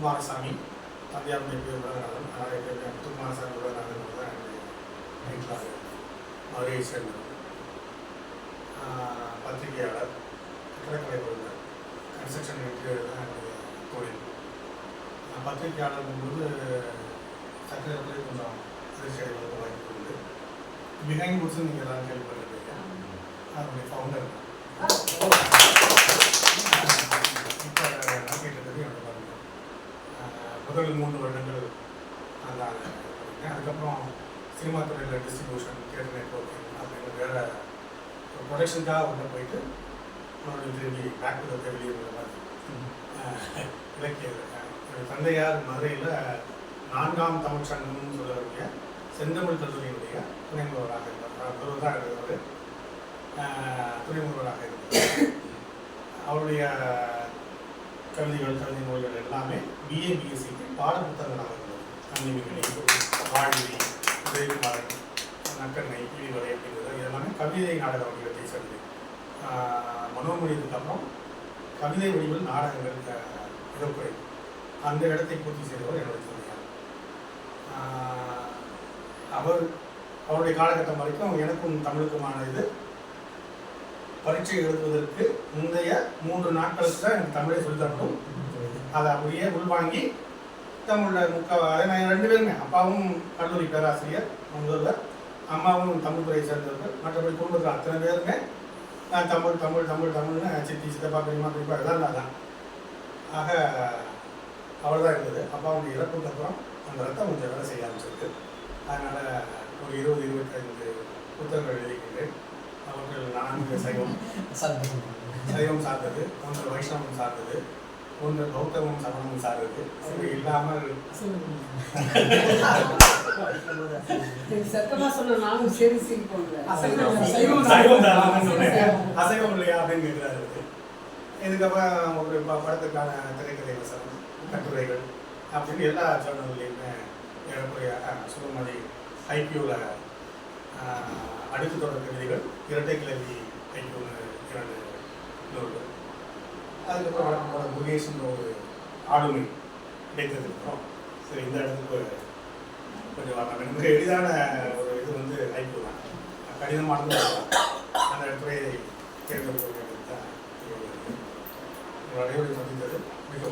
முத்துக்குமாரசாமி தந்தையாருடைய பேர் உலகநாதன் அதனால் பேர் முத்துக்குமாரசாமி உலகநாதன் தான் என்னுடைய மதுரையை சேர்ந்தவர் பத்திரிகையாளர் கட்டடக்கலை வல்லுநர் கன்ஸ்ட்ரக்ஷன் இன்டீரியர் தான் என்னுடைய தொழில். நான் பத்திரிகையாளர் போது சட்டத்தில் கொஞ்சம் அதிர்ச்சி அடைவதற்கு வாய்ப்பு உண்டு. பிஹைண்ட் குட்ஸ் நீங்கள் எல்லாரும் கேள்விப்பட்டிருக்கீங்க அதனுடைய ஃபவுண்டர் இப்போ மூன்று வருடங்கள் அதுக்கப்புறம் சினிமா துறையில் டிஸ்ட்ரிபியூஷன் தியேட்டர் நெட்ஒர்க்கிங் அப்படின்னு வேறு ஒரு ப்ரொடக்ஷனுக்காக உள்ள போயிட்டு மறுபடியும் திரும்பி பேக் டு வெளியிருந்த மாதிரி அஹ், இலக்கிய என்னுடைய தந்தையார் மதுரையில் நான்காம் தமிழ் சங்கம்னு சொல்லக்கூடிய செந்தமிழ் கல்லூரியினுடைய துணை முதல்வராக இருந்தார். முதல்வர் இருந்தவர் அஹ், துணை முதல்வராக இருந்தார். அவருடைய கவிதைகள் கவிதை நூல்கள் எல்லாமே பிஏ பிஎஸ்சிக்கு பாட புத்தகங்களாக இருந்தது அன்னிமிகளி வாழ்வி உதயகுமாரன் நக்கண்ணை கிளிவரை அப்படிங்கிறது எல்லாமே கவிதை நாடக வடிவத்தை சேர்ந்தது. மனோமொழியத்துக்கு அப்புறம் கவிதை வடிவில் நாடகங்கள் அஹ், அந்த இடத்தை பூர்த்தி செய்தவர் என்னுடைய தந்தையார். அவர் அவருடைய காலகட்டம் வரைக்கும் எனக்கும் தமிழுக்குமான இது பரீட்சை எழுதுவதற்கு முந்தைய மூன்று நாட்களுக்கு தான் எனக்கு தமிழை சொல்லி அதை அப்படியே உள்வாங்கி தமிழில் முக்கால் நான் ரெண்டு பேருமே அப்பாவும் கல்லூரி பேராசிரியர் முதல்வர் அம்மாவும் தமிழ் துறையை சேர்ந்தவர்கள் மற்றபடி குடும்பத்தில் அத்தனை பேருமே நான் தமிழ் தமிழ் தமிழ் தமிழ்னு சித்தி சித்தப்பா பெரியமா பெரியப்பா எல்லாம் தான். ஆக அவள் தான் இருந்தது அப்பாவுடைய இறப்புக்கு அப்புறம் அந்த ரத்தம் கொஞ்சம் வேலை செய்ய ஆரம்பிச்சிருக்கு. அதனால் ஒரு இருபது இருபத்தைந்து புத்தகங்கள் எழுதிக்கின்றேன் அவர்கள் நான்கு சைவம் சைவம் சார்ந்தது ஒன்று வைஷ்ணவம் சார்ந்தது ஒன்று பௌத்தமும் சமணமும் சார்ந்தது. இது இல்லாமல் சத்தமா சொன்ன நானும் சரி சரி போனேன் சைவம் சைவம் தானான்னு சொன்னேன். அசைவம் இல்லையா அப்படின்னு கேட்கிறாரு. இதுக்கப்புறம் ஒரு ப- படத்துக்கான திரைக்கதை வசனம் கட்டுரைகள் அப்படின்னு எல்லா சேனல்லையுமே ஏறக்குறைய சுகுமதி ஐக்கியூவில் அடுக்கு தொடர் கவிதைகள் இரட்டை கிளவி ஐக்கியூன்னு இரண்டு நூல்கள். அதுக்கப்புறம் வழக்கம் போல முருகேசன் ஒரு ஆளுமை கிடைத்ததுக்கு சரி இந்த இடத்துக்கு கொஞ்சம் வரலாம் மிக எளிதான ஒரு இது வந்து ஐக்கியூ தான். கடினமானது அந்த இடத்துல தேர்ந்தெடுக்க வேண்டியது தான். என்னுடைய சந்தித்தது மிக